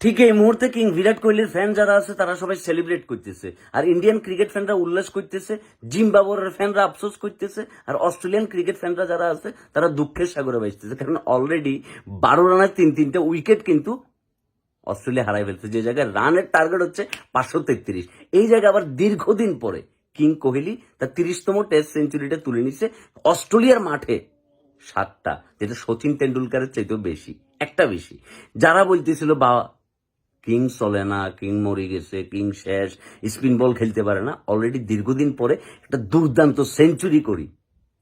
ঠিক এই মুহূর্তে কিং বিরাট কোহলির ফ্যান যারা আছে, তারা সবাই সেলিব্রেট করতেছে। আর ইন্ডিয়ান ক্রিকেট ফ্যানরা উল্লাস করতেছে জিম জিম্বাবুয়ের ফ্যানরা আফসোস করতেছে, আর অস্ট্রেলিয়ান ক্রিকেট ফ্যানরা যারা আছে, তারা দুঃখের সাগরে বাঁচতেছে কারণ অলরেডি বারো রানের তিন তিনটে উইকেট কিন্তু অস্ট্রেলিয়া হারাই ফেলছে। যে জায়গায় রানের টার্গেট হচ্ছে পাঁচশো তেত্রিশ। এই জায়গায় আবার দীর্ঘদিন পরে কিং কোহলি তার তিরিশতম টেস্ট সেঞ্চুরিটা তুলে নিচ্ছে অস্ট্রেলিয়ার মাঠে সাতটা, যেটা সচিন তেন্ডুলকারের চাইতেও বেশি, একটা বেশি। যারা বলতেছিল বা কিং চলে না কিং মরে গেছে কিং শেষ, স্পিন বল খেলতে পারে না। অলরেডি দীর্ঘদিন পরে একটা দুর্দান্ত সেঞ্চুরি করি।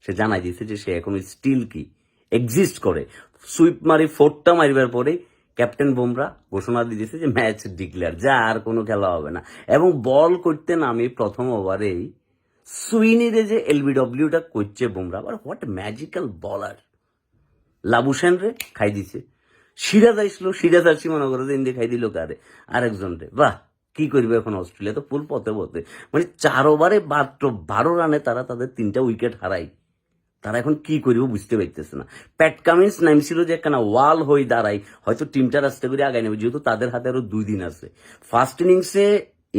সে জানাই দিয়েছে যে সে এখন স্টিল কি এক্সিস্ট করে। সুইপ মারি, ফোরটা মারিবার পরে ক্যাপ্টেন বুমরা ঘোষণা দিয়েছে যে ম্যাচ ডিক্লেয়ার যা আর কোনো খেলা হবে না। এবং বল করতে নামে প্রথম ওভারেই সুইনিরে যে এলবিডব্লিউটা করছে বুমরা, আবার হোয়াট ম্যাজিক্যাল বলার লাবুসেন রে খাই দিছে সিরাজ আইসলো, সিরাজ আসি মনে করো যে ইন্ডিয়া খাই দিল কারে? আরেকজন রে বাহ, কি করবে এখন অস্ট্রেলিয়া? তো ফুল পথে পথে। মানে চার ওভারে মাত্র বারো রানে তারা তাদের তিনটা উইকেট হারায়। তারা এখন কি করবে বুঝতে পারতেছে না। প্যাট কামিন্স নামছিল যে একখানা ওয়াল হয়ে দাঁড়ায়, হয়তো টিমটা রাস্তা করে আগায় নেবে, যেহেতু তাদের হাতে আরও দুই দিন আছে। ফার্স্ট ইনিংসে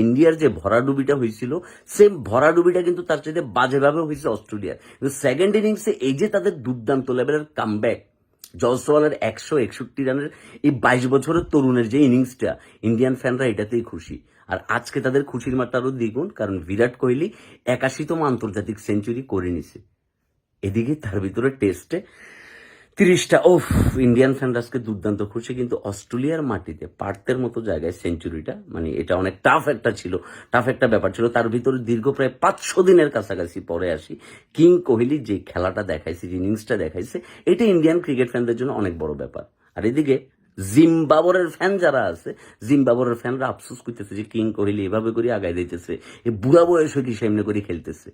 ইন্ডিয়ার যে ভরাডুবিটা হয়েছিল, সেম ভরাডুবিটা কিন্তু তার চাইতে বাজেভাবে হয়েছে অস্ট্রেলিয়ার। কিন্তু সেকেন্ড ইনিংসে এই যে তাদের দুর্দান্ত লেভেলের কামব্যাক জয়সওয়ালের একশো একষট্টি রানের এই বাইশ বছরের তরুণের যে ইনিংসটা, ইন্ডিয়ান ফ্যানরা এটাতেই খুশি। আর আজকে তাদের খুশির মাত্রা আরও দ্বিগুণ, কারণ বিরাট কোহলি একাশিতম আন্তর্জাতিক সেঞ্চুরি করে নিছে। এদিকে তার ভিতরে টেস্টে তিরিশটা ওফ ইন্ডিয়ান ফ্যানরাসকে দুর্দান্ত খুশি কিন্তু অস্ট্রেলিয়ার মাটিতে, পার্থের মতো জায়গায় সেঞ্চুরিটা মানে এটা অনেক টাফ একটা ছিল টাফ একটা ব্যাপার ছিল। তার ভিতরে দীর্ঘ প্রায় পাঁচশো দিনের কাছাকাছি পরে আসি। কিং কোহলি যে খেলাটা দেখাইছে, যে ইনিংসটা দেখাইছে, এটা ইন্ডিয়ান ক্রিকেট ফ্যানদের জন্য অনেক বড় ব্যাপার। আর এদিকে জিম্বাবরের ফ্যান যারা আছে জিম্বাবরের ফ্যানরা আফসোস করতেছে যে কিং কোহলি এভাবে করে আগায় দিতেছে এই বুড়া বয়সে কি সামনে করে খেলতেছে।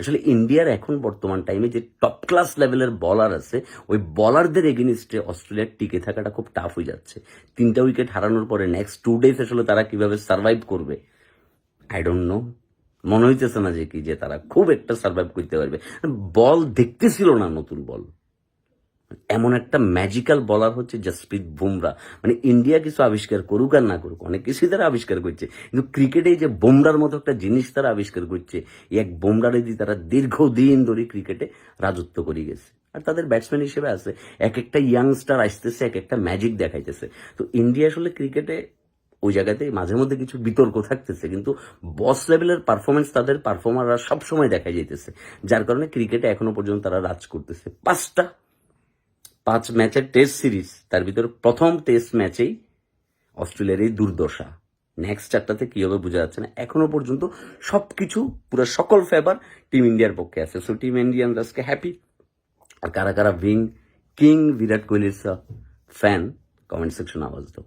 আসলে ইন্ডিয়ার এখন বর্তমান টাইমে যে টপ ক্লাস লেভেলের বলার আছে, ওই বলারদের এগেনিস্টে অস্ট্রেলিয়ার টিকে থাকাটা খুব টাফ হয়ে যাচ্ছে। তিনটা উইকেট হারানোর পরে নেক্সট টু ডেজ আসলে তারা কীভাবে সার্ভাইভ করবে? আই ডোন্ট নো মনে হইতেছে না যে কি, যে তারা খুব একটা সার্ভাইভ করতে পারবে। বল দেখতেছিল না নতুন বল এমন একটা ম্যাজিক্যাল বলার হচ্ছে জসপ্রীত বুমরা মানে ইন্ডিয়া কিছু আবিষ্কার করুক আর না করুক, অনেক কিছুই তারা আবিষ্কার করছে। কিন্তু ক্রিকেটে যে বুমরার মতো একটা জিনিস তারা আবিষ্কার করছে এক বুমরারে দিয়ে তারা দীর্ঘদিন ধরে ক্রিকেটে রাজত্ব করে গেছে। আর তাদের ব্যাটসম্যান হিসেবে আছে, এক একটা ইয়াংস্টার আসতেছে, এক একটা ম্যাজিক দেখাইতেছে। তো ইন্ডিয়া আসলে ক্রিকেটে ওই জায়গাতে মাঝে মধ্যে কিছু বিতর্ক থাকতেছে, কিন্তু বস লেভেলের পারফরমেন্স তাদের পারফর্মাররা সবসময় দেখা যাইতেছে। যার কারণে ক্রিকেটে এখনও পর্যন্ত তারা রাজ করতেছে। পাঁচটা পাঁচ ম্যাচের টেস্ট সিরিজ। তার ভিতরে প্রথম টেস্ট ম্যাচেই অস্ট্রেলিয়ার এই দুর্দশা। নেক্সট চারটাতে কী হবে বোঝা যাচ্ছে না। এখনও পর্যন্ত সব কিছু পুরো সকল ফেভার টিম ইন্ডিয়ার পক্ষে আছে। সো টিম ইন্ডিয়ান আজকে হ্যাপি আর কারা কারা উইং কিং বিরাট কোহলির ফ্যান কমেন্ট সেকশন আওয়াজ দাও।